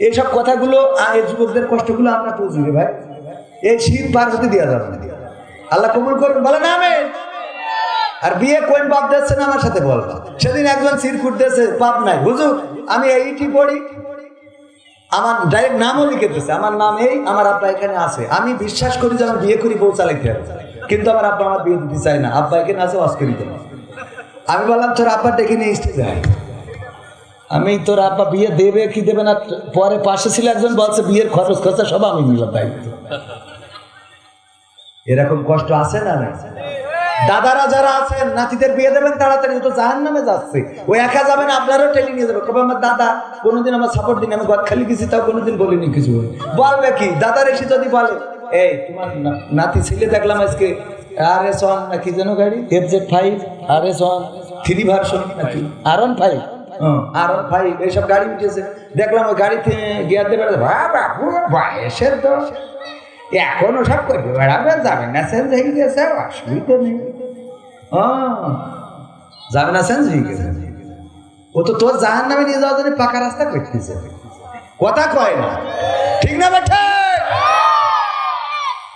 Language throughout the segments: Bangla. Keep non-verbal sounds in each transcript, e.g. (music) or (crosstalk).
এইসব কথাগুলো আ- এই যুবকদের কষ্টগুলো আমরা বুঝি রে ভাই। এই শীত পার হতে দেওয়া যাবে। না আল্লাহ কবুল করুন বলে না আমি আর বিয়ে কোন বাপ দিচ্ছে না আমার সাথে বলবা সেদিন একজন সিরকুট দিয়েছে পাপ নাই, হুজুর, আমি এইটি পড়ি। আমার ডাইরেক্ট নামও লিখে দিচ্ছে আমার নাম এই, আমার আব্বা এখানে আছে। আমি বিশ্বাস করি যে আমার বিয়ে করি, বউ চালাইতে হবে। কিন্তু আমার আব্বা আমার বিয়ে দিতে চায় না, আব্বা এখানে আছে অস্করিত আমি বললাম, তোর আব্বা ডেকে নিয়ে স্টেজে আমি তোর আব্বা বিয়ে দেবে কি দেবে না, পরে পাশে ছিল একজন, বলছে বিয়ের খরচ খরচা সব আমি নিলাম দায়িত্ব এরকম কষ্ট আছে না না দাদারা যারা আছেন, নাতিদের বিয়ে দেবেন তাড়াতাড়ি তো জাহান নামে যাচ্ছে। ও একা যাবেন আপনারও টেনে নিয়ে যাবে। কবে আমার দাদা কোনোদিন আমার সাপোর্ট দিন, আমি গদ খালি গেছি তাও কোনোদিন বলিনি কিছু বলবে কি? দাদার এসে যদি বলে, এই, তোমার নাতি ছেলে দেখলাম আজকে আর এস ওয়ান নাকি যেন গাড়ি? F Z five R S one three version নাকি? R one five R five এইসব গাড়ি উঠেছে। দেখলাম ওই গাড়িতে গিয়ার দেবে বাবা বয়সের তো এখন ওসব করবে বেড়াবে, যাবে না সেন্স হয়ে গেছে অসুবিধা নেই। যাবে না সেন্স হয়ে গেছে ও তো তোর জাহান নামে নিয়ে যাওয়ার জন্য পাকা রাস্তা করতেছে। কথা কয় না। ঠিক না বেঠে?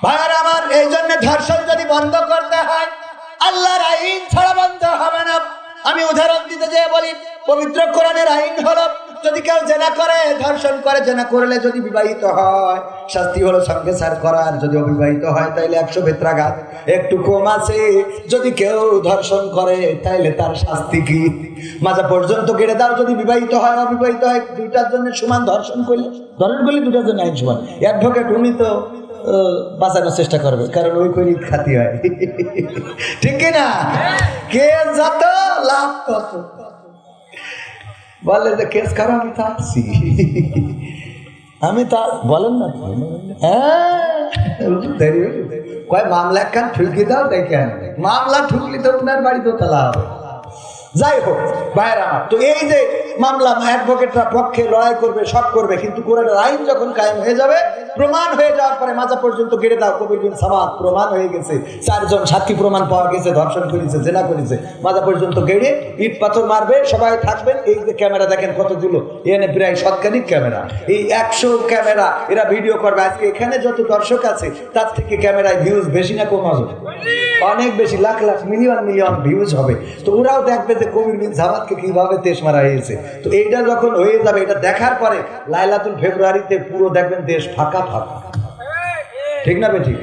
ভাইয়ার আমার এই জন্য ধর্ষণ যদি বন্ধ করতে হয়, আল্লাহর আইন ছাড়া বন্ধ হবে না। আমি উদাহরণ দিতে যেয়ে বলি পবিত্র কোরআনের আইন হলো, যদি কেউ জেনা করে, ধর্ষণ করে, জেনা করলে যদি বিবাহিত হয়, শাস্তি হলো সঙ্গে সার করার, যদি অবিবাহিত হয় তাইলে একশো বেত্রাঘাত, একটু কম আছে। যদি কেউ ধর্ষণ করে, তাইলে তার শাস্তি কি? মাজা পর্যন্ত কেড়ে দাও, যদি বিবাহিত হয়, অবিবাহিত হয়, দুইটার জন্য সমান ধর্ষণ করলে ধর্ষণ করলে দুইটার জন্য আইন সমান। অ্যাডভোকেট উনি তো বাঁচানোর চেষ্টা করবে, কারণ ওই করি খাতি হয়। (laughs) ঠিক না কে যত লাভ কত বলে যে কেস করো আমি তো আছি আমি তা বলেন না। হ্যাঁ। কয় মামলা একখান ঠুলকি দাও দেখে আনবে। মামলা ঠুকলি তো উনার বাড়িতে তালা হবে যাই হোক বাইরে আমার তো এই যে মামলা অ্যাডভোকেটরা পক্ষে লড়াই করবে, সব করবে, কিন্তু কোরআনের আইন যখন কায়েম হয়ে যাবে, প্রমাণ হয়ে যাওয়ার পরে মাজা পর্যন্ত গেড়ে দাও, কবির বিন সামাদ, প্রমাণ হয়ে গেছে। চারজন সাক্ষী প্রমাণ পাওয়া গেছে, ধর্ষণ করেছে, জেনা করেছে। মাজা পর্যন্ত গেড়ে ইট পাথর মারবে, সবাই থাকবেন। এই যে ক্যামেরা দেখেন কতগুলো এখানে প্রায় শতকানিক ক্যামেরা। এই একশো ক্যামেরা, এরা ভিডিও করবে। আজকে এখানে যত দর্শক আছে, তার থেকে ক্যামেরায় ভিউজ বেশি না কম হবে? অনেক বেশি, lakh lakh, million million views হবে। তো ওরাও দেখবে যে কবির বিন জামাতকে কীভাবে দেশ মারা হয়েছে। তো এইটা যখন হয়ে যাবে, এটা দেখার পরে লাইলাতুল ফেব্রুয়ারিতে পুরো দেখবেন দেশ ফাঁকা ফাঁকা ঠিক না বেঠিক?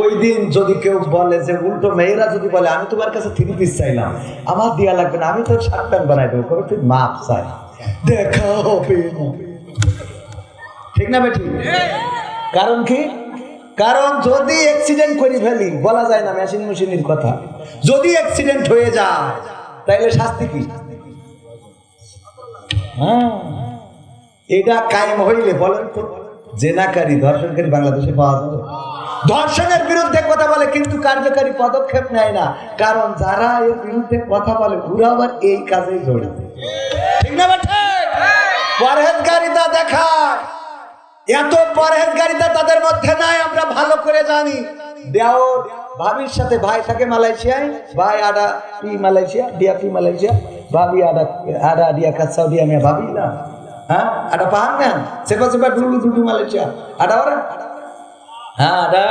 ওই দিন যদি কেউ বলে যে, উল্টো মেয়েরা যদি বলে, আমি তোমার কাছে থ্রি পিস চাইলাম, আমার দেওয়া লাগবে না, আমি তোর শার্ট প্যান্ট বানাই দেবো কবে তুই মাপ চাই দেখা হবে। ঠিক না বেঠিক? কারণ কি? কারণ যদি অ্যাক্সিডেন্ট করে ফেলি, বলা যায় না মেশিন মেশিনের কথা। যদি অ্যাক্সিডেন্ট হয়ে যায়, তাইলে শাস্তি কি? হ্যাঁ। এটা কায়েম হইলে বলেন তো, জেনাকারী ধর্ষণকারী বাংলাদেশে পাওয়া যাবে। ধর্ষণের বিরুদ্ধে কথা বলে, কিন্তু কার্যকারী পদক্ষেপ নেয় না। কারণ যারা এর বিরুদ্ধে কথা বলে, ওরা আবার এই কাজে জড়িত। ঠিক না পরহেজগারিতা দেখায়। এত পরহেজগারিতা তাদের মধ্যে নাই, আমরা ভালো করে জানি। দেওর ভাবির সাথে ভাই থাকে মালয়েশিয়ায়, ভাই আডা পি মালয়েশিয়া ডিয়া পি মালয়েশিয়া? ভাবি আডা আডা ডিয়া কাজ সৌদি আমি ভাবি না? হ্যাঁ? আডা পাহান না? সেপা সেপা ডুলু ডুলু মালয়েশিয়া। আডা ওরা? হ্যাঁ আডা।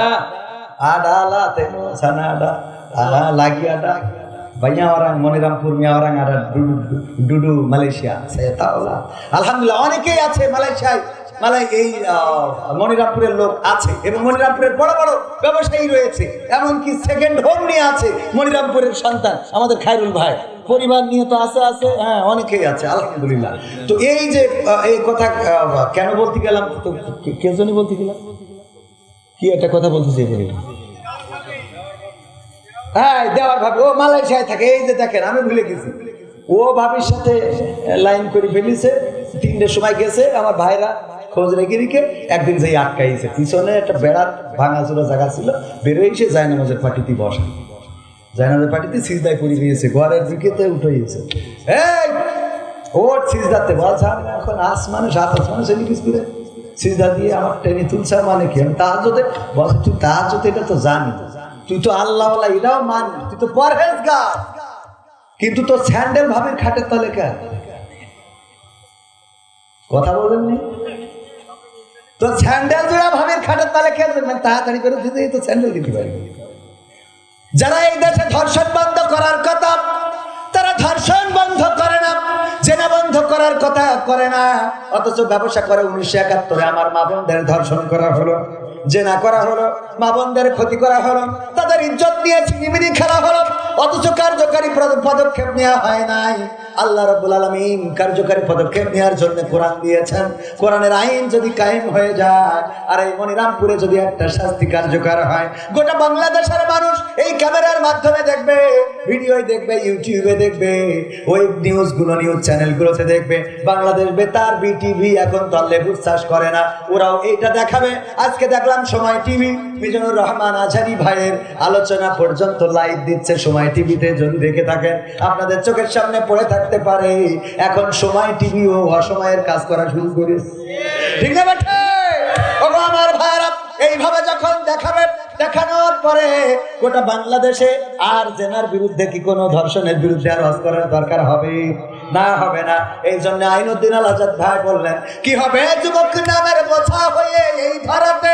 আডা লা তেনো সানা আডা। আডা লাগি আডা। banyak orang মনিরামপুর, মিয়া orang ada ডুডু ডুডু মালয়েশিয়া। saya tahu lah আলহামদুলিল্লাহ, অনেকেই আছে মালয়েশিয়ায়। মালাই এই মনিরামপুরের লোক আছে এবং মনিরামপুরের বড় বড় ব্যবসায়ী রয়েছে, এমনকি সেকেন্ড হোম নিয়ে আছে মনিরামপুরের সন্তান, আমাদের খায়রুল ভাই। পরিবার নিয়ে তো আছে আছে হ্যাঁ অনেকেই আছে, আলহামদুলিল্লাহ। তো এই যে এই কথা কেন বলতে গেলাম? তো কে- জন্য বলতে গেলাম? কি একটা কথা বলতে চাই হ্যাঁ দেওয়ার ভাবি, ও মালয়েশিয়ায় থাকে, এই যে দেখেন, আমি ভুলে গেছি। ও ভাবির সাথে লাইন করে ফেলিছে, তিনটের সময় গেছে, আমার ভাইরা। খোঁজ রেখে রেখে একদিন যেই আটকাইছে পিছনে একটা বেড়ার ভাঙাচোরা জায়গা ছিল বেরোইছে জায়নামাজের পাটিতে বসা। জায়নামাজের পাটিতে সিজদায় পড়ে গিয়েছে, ঘরের দিকেতে উঠে এই ওর সিজদাতে বলছে আমি এখন আসমানে সাত আসমানে চলে গেছি রে। সিজদা দিয়ে আমার টেনে তুলছে মানে কি? আমি যদি বলছে তুই যদি এটা তো জানি। তুই তো আল্লাহ এটাও মান, তুই তো পরহেজগার। কিন্তু তোর স্যান্ডেল ভাবের খাটের তলে কথা বলেননি? তো স্যান্ডেল জোড়া ভাবের খাটের তালে খেলবে মানে তাড়াতাড়ি করে দিতেই তো স্যান্ডেল দিতে পারবে। যারা এই দেশে ধর্ষণ বন্ধ করার কথা, তারা ধর্ষণ বন্ধ করে না, জেনা বন্ধ করার কথা করে না, অথচ ব্যবসা করে উনিশশো একাত্তরে আমার মা বোনদের ধর্ষণ করা হলো, জেনা করা হলো, মা বোনদের ক্ষতি করা হলো, তাদের ইজ্জত নিয়ে চিনিমিনি খেলা হলো অথচ কার্যকারী পদক্ষেপ নেওয়া হয় নাই। আল্লাহ রব্বুল আলমিন কার্যকারী পদক্ষেপ নেওয়ার জন্য কোরআন দিয়েছেন। কোরআনের আইন যদি কায়েম হয়ে যায়, আর এই মনিরামপুরে যদি একটা শাস্তি কার্যকর হয়, গোটা বাংলাদেশের মানুষ এই ক্যামেরার মাধ্যমে দেখবে ভিডিও দেখবে, ইউটিউবে দেখবে ওই নিউজগুলো, নিউজ চ্যানেলগুলোতে দেখবে। বাংলাদেশ বেতার, বিটিভি এখন তো লেবুর চাষ করে না, ওরাও এইটা দেখাবে। আজকে দেখলাম সময় টিভি, মিজানুর রহমান আজারি ভাইয়ের আলোচনা পর্যন্ত লাইভ দিচ্ছে সময় টিভিতে যদি দেখে থাকেন, আপনাদের চোখের সামনে পড়ে থাকতে পারে। এখন সময় টিভিও অসময়ের কাজ করা শুরু করে ঠিক না আমার ভাইরা এইভাবে যখন দেখাবে দেখানোর পরে গোটা বাংলাদেশে আর জেনার বিরুদ্ধে কি কোনো ধর্ষণের বিরুদ্ধে আর হজ করার দরকার হবে? না হবে না। এই জন্য আইনুদ্দিন আল আজাদ ভাই বললেন, কি হবে? যুবক নামের বোঝা হয়ে এই ভারতে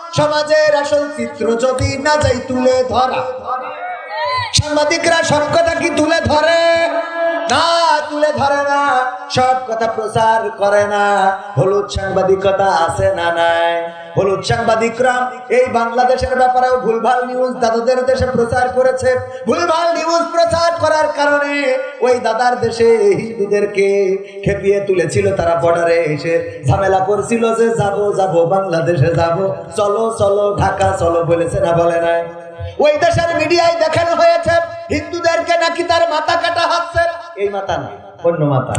সমাজের আসল চিত্র যদি না যাই তুলে ধরা। সাংবাদিকরা সব কথা কি তুলে ধরে? তুলে ধরে না, সব কথা প্রচার করে না। হলুদ সাংবাদিকতা আছে না নাই? হলুদ সাংবাদিকরা এই বাংলাদেশের ব্যাপারেও ভুলভাল নিউজ দাদাদের দেশে প্রচার করেছে। ভুলভাল নিউজ প্রচার করার কারণে ওই দাদার দেশে হিন্দুদেরকে খেপিয়ে তুলেছিল তারা বর্ডারে এসে। ঝামেলা করছিল যে, যাব যাব, বাংলাদেশে যাব। চলো চলো, ঢাকা চলো, বলেছে না বলে নাই। ওই দেশের মিডিয়ায় দেখানো হয়েছে, হিন্দুদেরকে নাকি তার মাথা কাটা হচ্ছে। এই মাথা না অন্য মাথা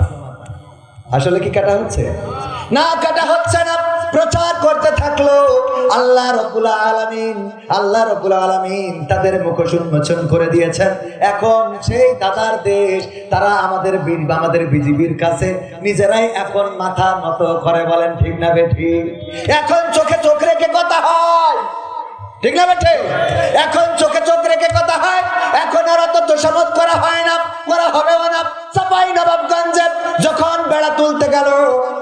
আসলে কি কাটা হচ্ছে? না, কাটা হচ্ছে না। প্রচার করতে থাকল আল্লাহ রবুল আলামিন, আল্লাহ রবুল আলামিন তাদের মুখ উন্মোচন করে দিয়েছেন। এখন সেই দাদার দেশ, তারা আমাদের আমাদের বিজিবির কাছে নিজেরাই এখন মাথা মতো করে বলেন, ঠিক না বেঠি এখন চোখে চোখ রেখে কথা হয়। ঠিক না বেঠে? এখন চোখে চোখ রেখে কথা হয়, এখন আর অত তোষামত করা হয় না, করা হবেও না। চাপাই নবাবগঞ্জে, যখন বেড়া তুলতে গেল,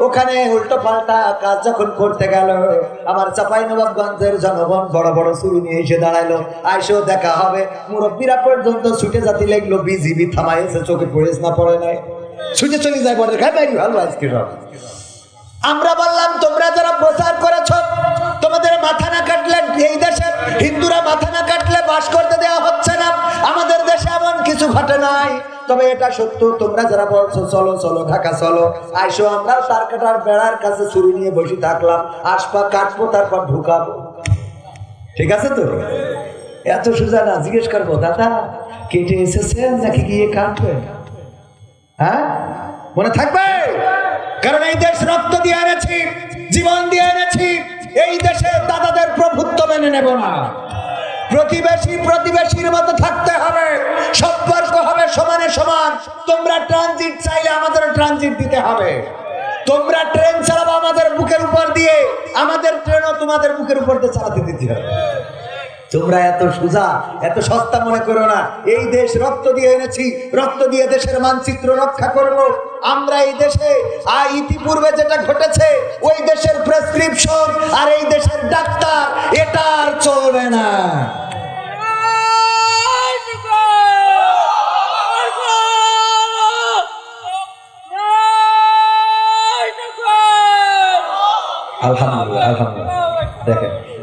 ওখানে উল্টো পাল্টা কাজ যখন করতে গেল, আমার চাপাই নবাবগঞ্জের জনগণ বড় বড় ছুরি নিয়ে এসে দাঁড়াইলো। আইসেও দেখা হবে। মুরব্বীরা পর্যন্ত ছুটে জাতি লাগল, বিজিবি থামাইছে চোখে পড়েস না, পড়ে নাই। ছুটে চলে যায় বলে খাই ভালো আজকে আমরা বললাম, তোমরা যারা প্রচার করেছ তোমাদের মাথা না কাটলে এই দেশে হিন্দুরা মাথা না কাটলে বাস করতে দেওয়া হচ্ছে না। আমাদের দেশে এমন কিছু ঘটে নাই। তবে এটা সত্য, তোমরা যারা বলছো, চলো চলো, ঢাকা, চলো। আইসো, আমরা তার কাটার বেড়ার কাছে ছুরি নিয়ে বসে থাকলাম। আসপা কাটবো, তারপর ঢুকাবো। ঠিক আছে তো? এত সোজা না, জিজ্ঞেস করব, দাদা, কেটে এসেছেন নাকি গিয়ে কাটবেন? হ্যাঁ? মনে থাকবে? কারণ এই দেশ রক্ত দিয়ে এনেছি, জীবন দিয়ে এনেছি। এই দেশে দাদাদের প্রভুত্ব মেনে নেব না। প্রতিবেশী প্রতিবেশীর মতো থাকতে হবে। সম্পর্ক হবে সমানে সমান। তোমরা ট্রানজিট চাইলে আমাদের ট্রানজিট দিতে হবে। তোমরা ট্রেন চালাবো আমাদের বুকের উপর দিয়ে। আমাদের ট্রেনও তোমাদের বুকের উপর দিয়ে চালাতে দিতে হবে। তোমরা এত সোজা, এত সস্তা মনে করো না। এই দেশ রক্ত দিয়ে এনেছি, রক্ত দিয়ে দেশের মানচিত্র রক্ষা করব। আমরা এই দেশে, আর ইতিপূর্বে যেটা ঘটেছে, ওই দেশের প্রেসক্রিপশন আর এই দেশের ডাক্তার, এটা আর চলবে না। আলহামদুলিল্লাহ আলহামদুলিল্লাহ।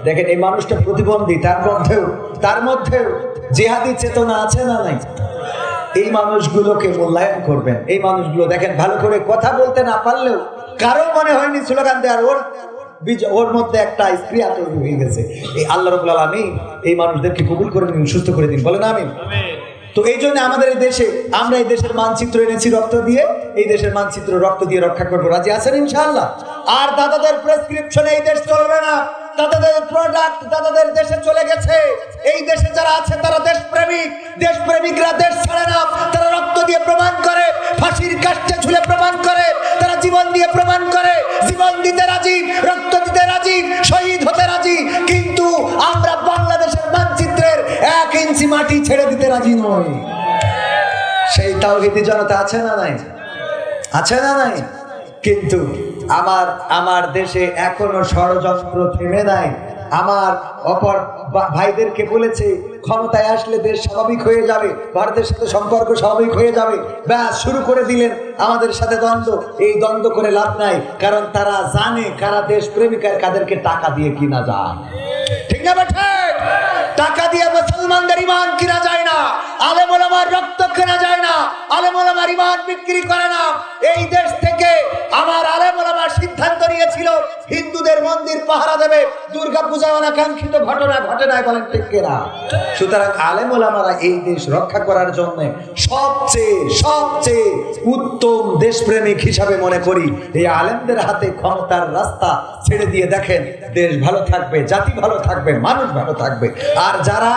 দেখেন, এই মানুষটা প্রতিবন্ধী, তার মধ্যেও তার মধ্যেও জেহাদি চেতনা আছে না নাই? এই মানুষগুলোকে মূল্যায়ন করবেন। এই মানুষগুলো, দেখেন, ভালো করে কথা বলতে না পারলেও কারও মনে হয়নি স্লোগান দেওয়ার, ওর ওর মধ্যে একটা স্প্রিয়া তৈরি হয়ে গেছে। এই আল্লাহ রবুল আলমী এই মানুষদেরকে কবুল করে নিন, সুস্থ করে দিন। বলেন আমি তো এই জন্য আমাদের এই দেশে, আমরা এই দেশের মানচিত্র এনেছি রক্ত দিয়ে, এই দেশের মানচিত্র রক্ত দিয়ে রক্ষা করব। রাজি আছেন ইনশাআল্লাহ? আর দাদাদের প্রেসক্রিপশনে এই দেশ চলবে না। দাদাদের প্রোডাক্ট দাদাদের দেশে চলে গেছে। এই দেশে যারা আছে, তারা দেশপ্রেমিক। দেশপ্রেমিকরা দেশ ছাড়ে না। তারা রক্ত দিয়ে প্রমাণ করে, ফাঁসির কাষ্টে ঝুলে প্রমাণ করে। তারা জীবন দিয়ে প্রমাণ করে, জীবন দিতে রাজি, রক্ত দিতে রাজি, শহীদ হতে রাজি। কিন্তু আমরা বাংলাদেশের মানচিত্রের এক ইঞ্চি মাটি ছেড়ে দিতে রাজি নই। সেই তাওহিদি জনতা আছে না নাই? আছে না নাই? কিন্তু আমার আমার দেশে এখনও ষড়যন্ত্র থেমে নাই। আমার অপর ভাইদেরকে বলেছে, ক্ষমতায় আসলে দেশ স্বাভাবিক হয়ে যাবে, ভারতের সাথে সম্পর্ক স্বাভাবিক হয়ে যাবে। ব্যাস, শুরু করে দিলেন আমাদের সাথে দ্বন্দ্ব। এই দ্বন্দ্ব করে লাভ নাই, কারণ তারা জানে কারা দেশ প্রেমিকার কাদেরকে টাকা দিয়ে কিনা যায়। ঠিক না বেঠে? টাকা দিয়ে মুসলমানদের ইমান কিনা যায় না আলেম আমার রক্ত কেনা যায় না আলেম আমার ইমান বিক্রি করে না। এই দেশ থেকে আমার আলেম আমার সিদ্ধান্ত নিয়েছিল হিন্দুদের মন্দির পাহারা দেবে। দুর্গা পূজা অনাকাঙ্ক্ষিত ঘটনা ঘটে নাই বলেন কিনা? সুতরাং আলেমারা এই দেশ রক্ষা করার জন্য সবচেয়ে সবচেয়ে উত্তম দেশপ্রেমিক হিসাবে মনে করি, এই আলেমদের হাতে ক্ষমতার রাস্তা ছেড়ে দিয়ে দেখেন, দেশ ভালো থাকবে, জাতি ভালো থাকবে, মানুষ ভালো থাকবে। আর যারা